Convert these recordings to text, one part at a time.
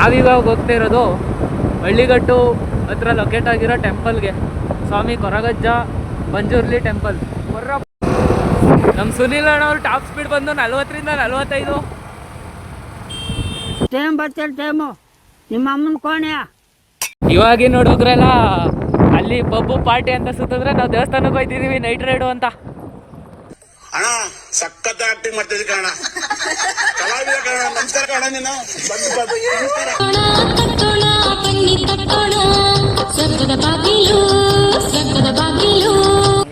ನಾವಿವಾಗ ಹೋಗ್ತಾ ಇರೋದು ಹಳ್ಳಿಗಟ್ಟು ಹತ್ರ ಲೊಕೇಟ್ ಆಗಿರೋ ಟೆಂಪಲ್ಗೆ ಸ್ವಾಮಿ ಕೊರಗಜ್ಜ ಬಂಜೂರ್ಲಿ ಟೆಂಪಲ್ ನಮ್ಮ ಸುನೀಲ್ ಅಣ್ಣವ್ರು ಟಾಪ್ ಸ್ಪೀಡ್ ಬಂದು ನಲ್ವತ್ತರಿಂದ ನಲ್ವತ್ತೈದು. ಟೈಮ್ ಬರ್ತಾರೆ ಟೈಮು ನಿಮ್ಮ ಅಮ್ಮನ ಕೋಣೆಯ. ಇವಾಗಿನ ಹುಡುಗ್ರೆಲ್ಲ ಅಲ್ಲಿ ಬಬ್ಬು ಪಾರ್ಟಿ ಅಂತ ಸುತ್ತಿದ್ರೆ ನಾವು ದೇವಸ್ಥಾನಕ್ಕೆ ಹೋಯ್ತಿದೀವಿ ನೈಟ್ ರೈಡು ಅಂತ. ಸಖತ್ ಆಕ್ಟಿಂಗ್ ಮಾಡ್ತಿದ್ವಿ ಕಾರಣ. ಕಲಾವಿದ ಕಾರಣ ನಮಸ್ಕಾರ ಕಾರಣ ನೀನು. ಬಂದು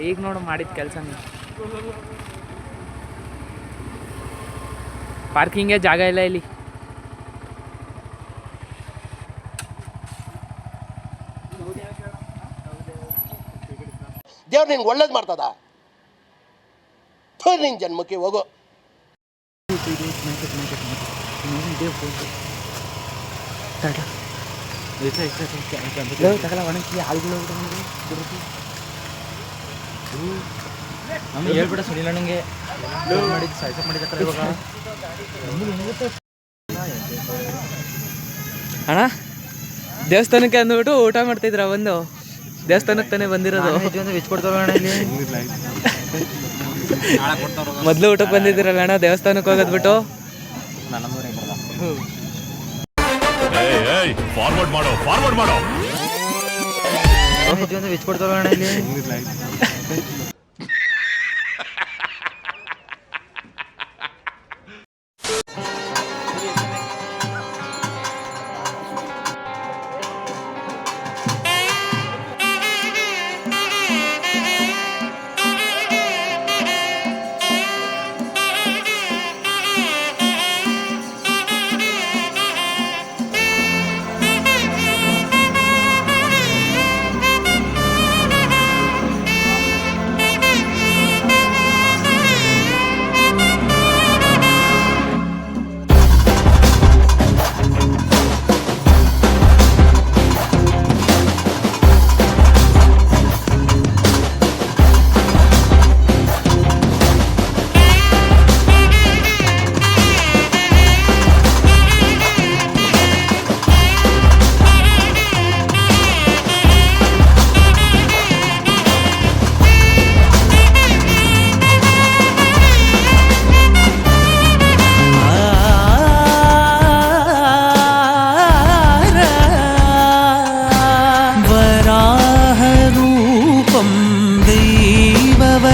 ಈಗ ನೋಡು ಮಾಡಿದ ಕೆಲಸ ನೀವು ಪಾರ್ಕಿಂಗೇ ಜಾಗ ಇಲ್ಲ ಇಲ್ಲಿ. ದೇವ್ರು ನಿಂಗೆ ಒಳ್ಳೇದು ಮಾಡ್ತದ? ಥು, ನಿನ್ ಜನ್ಮಕ್ಕೆ ಹೋಗು. ನಮ್ಗೆ ಹೇಳ್ಬಿಡ ಸುನಿಲ್ಲ ಅಣ್ಣಂಗೆ ಮಾಡಿದ್ ಸಾಯ್ಸ ಮಾಡಿದ ಇವಾಗ ಅಣ್ಣ ದೇವಸ್ಥಾನಕ್ಕೆ ಅಂದ್ಬಿಟ್ಟು ಊಟ ಮಾಡ್ತಿದ್ರ ಒಂದು? ದೇವಸ್ಥಾನಕ್ಕೆ ತಾನೇ ಬಂದಿರೋದು? ವೆಜ್ ಕೊಡ್ತಾರ ಅಣ್ಣ ಇಲ್ಲಿ? ಮೊದಲು ಊಟಕ್ಕೆ ಬಂದಿದ್ದೀರಲ್ಲ ಅಣ್ಣ? ದೇವಸ್ಥಾನಕ್ಕೆ ಹೋಗೋದ್ಬಿಟ್ಟು ಫಾರ್ವರ್ಡ್ ಮಾಡೋ ಫಾರ್ವರ್ಡ್ ಮಾಡೋ.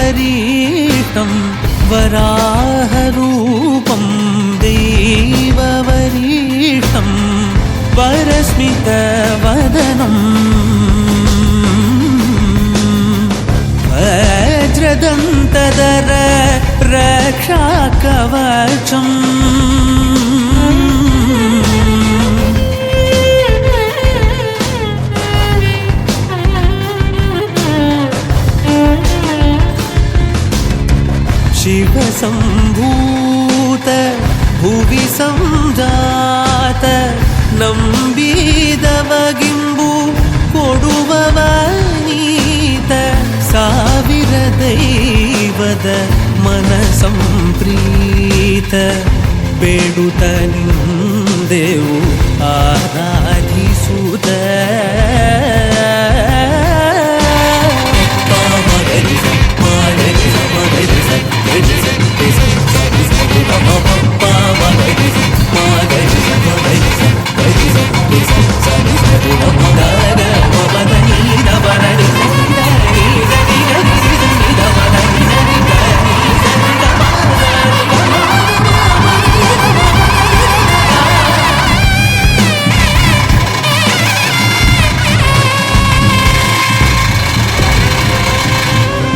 വരീഷ്ടം വരാഹരൂപം ദൈവവരീഷ്ടം വരസ്മിതവദനം. വജ്രദന്തദര രക്ഷാകവചം ಸಂಭೂತ ಭುವಿ ಸಂಜಾತ ನಂಬಿದವಗಿಂಬು ಕೊಡುವವ ನೀತ ಸಾವಿರ ದೈವದ ಮನ ಸಂಪ್ರೀತ. ಬೇಡುತ ನಿಂದೆವು ಆರಾಧಿಸುತ್ತ